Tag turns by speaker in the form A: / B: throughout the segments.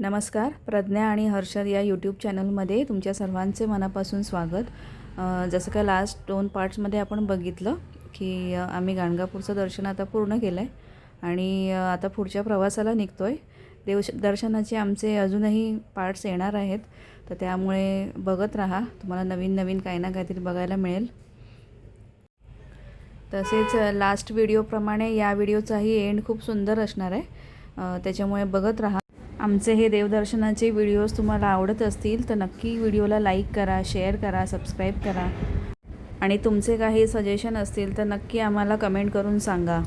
A: नमस्कार. प्रज्ञा आणि हर्षद या यूट्यूब चॅनलमध्ये तुमच्या सर्वांचे मनापासून स्वागत. जसं का लास्ट दोन पार्ट्समध्ये आपण बघितलं की आम्ही गाणगापूरचं दर्शन आता पूर्ण केलं आहे आणि आता पुढच्या प्रवासाला निघतो आहे देव दर्शनाचे आमचे अजूनही पार्ट्स येणार आहेत. तर त्यामुळे बघत राहा. तुम्हाला नवीन नवीन काही ना काहीतरी बघायला मिळेल. तसेच लास्ट व्हिडिओप्रमाणे या व्हिडिओचाही एंड खूप सुंदर असणार आहे. त्याच्यामुळे बघत राहा. आमचे हे देवदर्शनाचे व्हिडिओज तुम्हाला आवडत असतील तर नक्की व्हिडिओला लाईक करा शेअर करा सबस्क्राईब करा. आणि तुमचे काही सजेशन असतील तर नक्की आम्हाला कमेंट करून सांगा.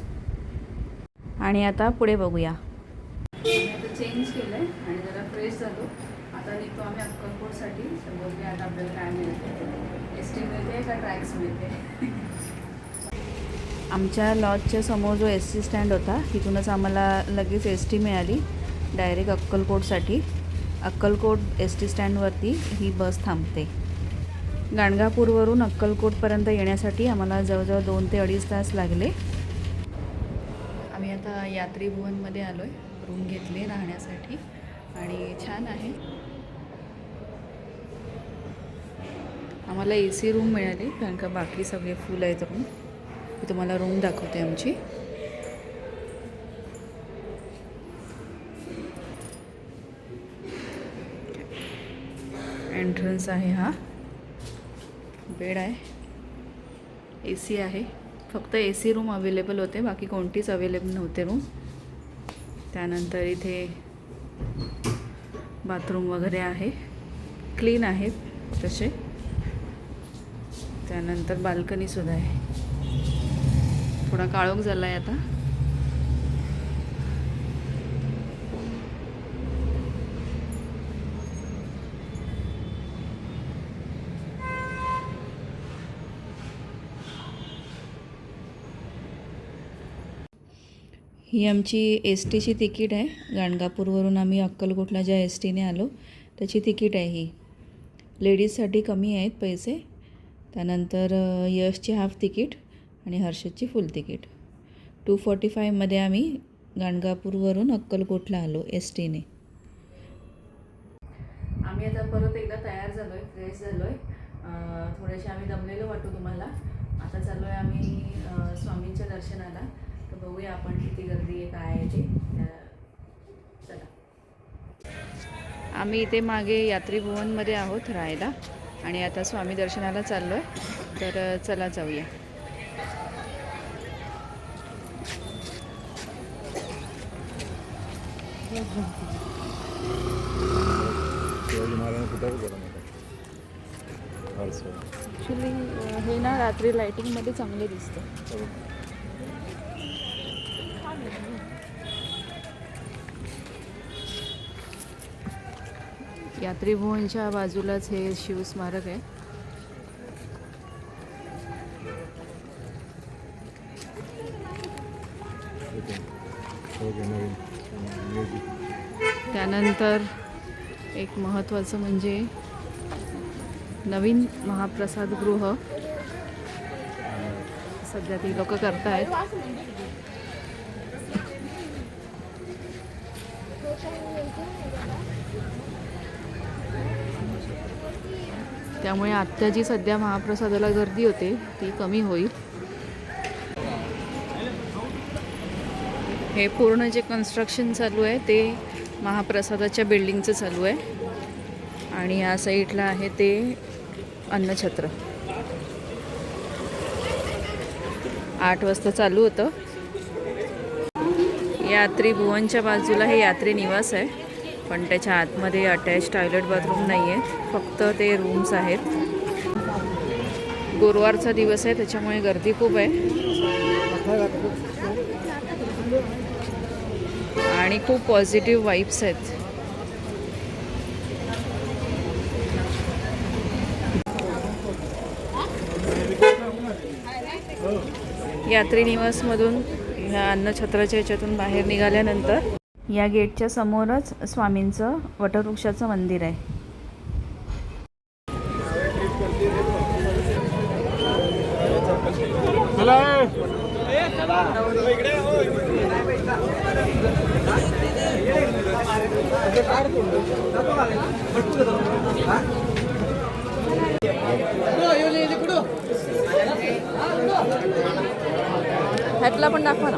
A: आणि आता पुढे बघूया. चेंज केलं आहे आणि जरा फ्रेश झालो. आता निघतो आम्ही अक्कलकोटसाठी. तर बघूया आता आपल्याला काय मिळते एस टी मिळते का ट्रॅक्स मिळते आमच्या लॉजच्या समोर जो एस टी स्टँड होता तिथूनच आम्हाला लगेच एस टी मिळाली. डायरेक्ट अक्कलकोटसाठी. अक्कलकोट एस टी स्टँडवरती ही बस थांबते. गाणगापूरवरून अक्कलकोटपर्यंत येण्यासाठी आम्हाला जवळजवळ दोन ते अडीच तास लागले. आम्ही आता यात्री भुवनमध्ये आलो आहे रूम घेतली राहण्यासाठी. आणि छान आहे. आम्हाला ए सी रूम मिळाली कारण का बाकी सगळे फुल आहेत रूम. मी तुम्हाला रूम दाखवते आमची. एंट्रन्स आहे हा. बेड आहे. ए सी आहे. फक्त ए सी रूम अवेलेबल होते. बाकी कोणतीच अवेलेबल नव्हते रूम त्यानंतर इथे बाथरूम वगैरे आहे. क्लीन आहेत तसे. त्यानंतर बाल्कनीसुद्धा आहे. थोडा काळोख झाला आहे आता. ही आमची एस टीची तिकीट आहे. गाणगापूरवरून आम्ही अक्कलकोटला ज्या एस टीने आलो त्याची तिकीट आहे ही. लेडीजसाठी कमी आहेत पैसे. त्यानंतर यशची हाफ तिकीट आणि हर्षदची फुल तिकीट. टू फॉर्टी फायमध्ये आम्ही गाणगापूरवरून अक्कलकोटला आलो एस टीने आम्ही आता परत एकदा तयार झालो आहे फ्रेश झालो आहे थोडेसे आम्ही दमलेलो वाटतो तुम्हाला. आता चाललो आहे आम्ही स्वामींच्या दर्शनाला. बघूया आपण किती गर्दी आहे काय आहे ते. चला. आम्ही इथे मागे यात्री भुवनमध्ये आहोत राहायला आणि आता स्वामी दर्शनाला चाललो आहे तर चला जाऊया. ॲक्च्युली हे ना रात्री लाईटिंगमध्ये चांगले दिसतं. यात्रीभुवनच्या बाजूलाच हे शिवस्मारक आहे. त्यानंतर एक महत्त्वाचं म्हणजे नवीन महाप्रसादगृह. सध्या ती लोक करतायत. त्यामुळे आत्ता जी सध्या महाप्रसादाला गर्दी होते ती कमी होईल. हे पूर्ण जे कन्स्ट्रक्शन चालू आहे ते महाप्रसादाच्या बिल्डिंगचं चालू आहे. आणि या साईडला आहे ते अन्नछत्र. आठ वाजता चालू होतं. यात्री भुवनच्या बाजूला हे यात्री निवास आहे. पण त्याच्या आतमध्ये अटॅच टॉयलेट बाथरूम नाही आहेत फक्त ते रूम्स आहेत. गुरुवारचा दिवस आहे त्याच्यामुळे गर्दी खूप आहे. आणि खूप पॉझिटिव्ह वाईब्स आहेत. यात्री निवासमधून ह्या अन्नछत्राच्या ह्याच्यातून बाहेर निघाल्यानंतर या गेटच्या समोरच स्वामींचं वटवृक्षाचं मंदिर आहे ह्यातला पण दाखवा ना?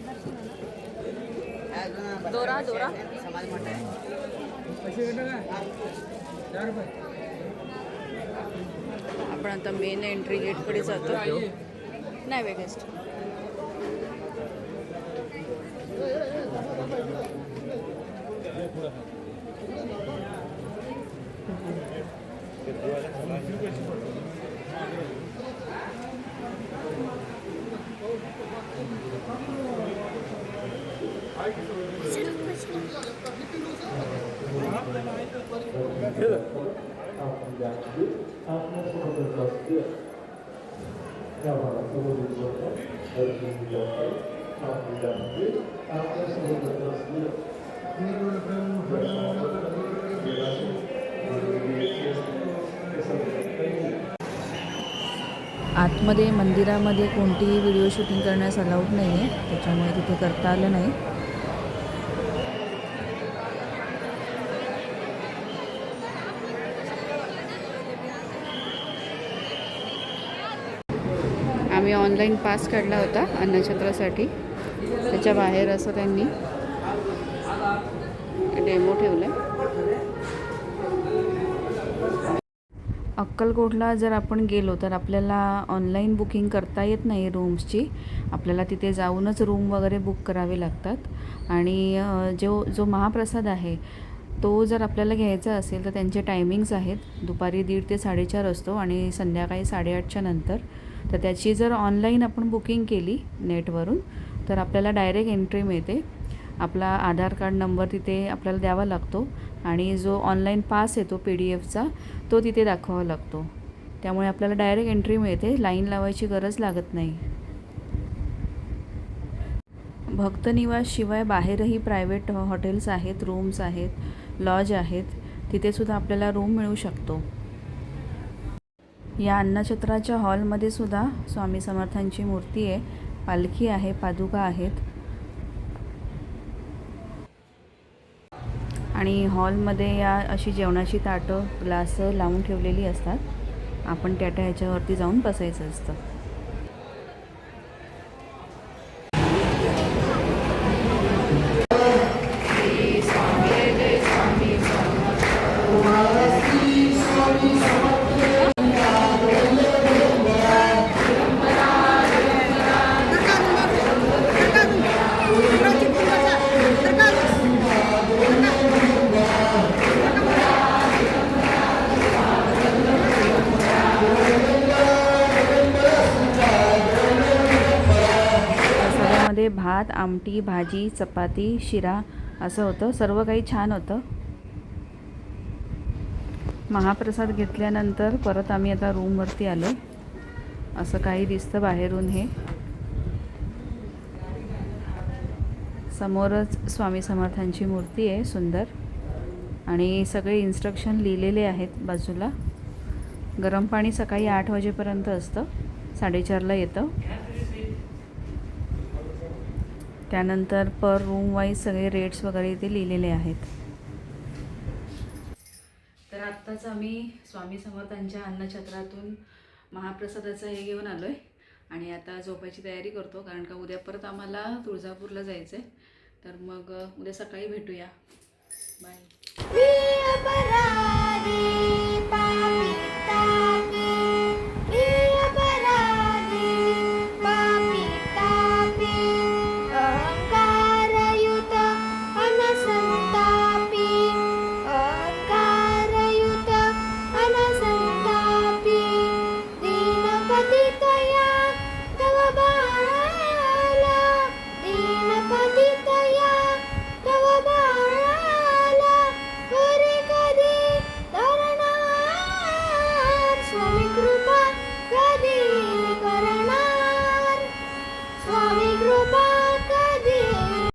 A: दोरा दोरा आपण आता मेन एंट्री गेटकडे जातो नाही वेगळेस्ट Thank you. आतमध्ये मंदिरामध्ये कोणतीही व्हिडिओ शूटिंग करण्यास अलाउड नाही आहे त्याच्यामुळे तिथे करता आलं नाही. आम्ही ऑनलाईन पास काढला होता अन्नछत्रासाठी. त्याच्या बाहेर असं त्यांनी डेमो ठेवला अक्कलकोटला जर आपण गेलो तर आपल्याला ऑनलाईन बुकिंग करता येत नाही रूम्सची आपल्याला तिथे जाऊनच रूम वगैरे बुक करावे लागतात. आणि जो जो महाप्रसाद आहे तो जर आपल्याला घ्यायचा असेल तर त्यांचे टायमिंग्स आहेत. दुपारी दीड ते साडेचार असतो आणि संध्याकाळी साडेआठच्या नंतर. तर त्याची जर ऑनलाईन आपण बुकिंग केली नेटवरून तर आपल्याला डायरेक्ट एंट्री मिळते. आपला आधार कार्ड नंबर तिथे आपल्याला द्यावा लागतो आणि जो ऑनलाईन पास येतो पी डी एफचा तो तिथे दाखवावा लागतो. त्यामुळे आपल्याला डायरेक्ट एंट्री मिळते लाईन लावायची गरज लागत नाही. भक्तनिवास शिवाय बाहेरही प्रायव्हेट हॉटेल्स आहेत रूम्स आहेत लॉज आहेत तिथेसुद्धा आपल्याला रूम मिळू शकतो. या अन्नछत्राच्या हॉलमध्ये सुद्धा स्वामी समर्थांची मूर्ती आहे. पालखी आहे पादुका आहेत. आणि हॉलमध्ये या अशी जेवणाची ताटं ग्लास लावून ठेवलेली असतात. आपण त्या त्या ह्याच्यावरती जाऊन बसायचं असतं. भात आमटी भाजी चपाती शिरा असं होतं. सर्व काही छान होतं. महाप्रसाद घेतल्यानंतर परत आम्ही आता रूमवरती आलो. असं काही दिसतं बाहेरून हे. समोरच स्वामी समर्थांची मूर्ती आहे सुंदर. आणि सगळे इन्स्ट्रक्शन लिहिलेले आहेत बाजूला. गरम पाणी सकाळी आठ वाजेपर्यंत असतं. साडेचारला येतं. त्यानंतर पर रूम वाईज सगळे रेट्स वगैरे इथे लिहिलेले आहेत. तर आत्ताच आम्ही स्वामी समर्थांच्या अन्नछत्रातून महाप्रसादाचं हे घेऊन आलो आहे आणि आता झोपायची तयारी करतो कारण का उद्या परत आम्हाला तुळजापूरला जायचं आहे तर मग उद्या सकाळी भेटूया. बाय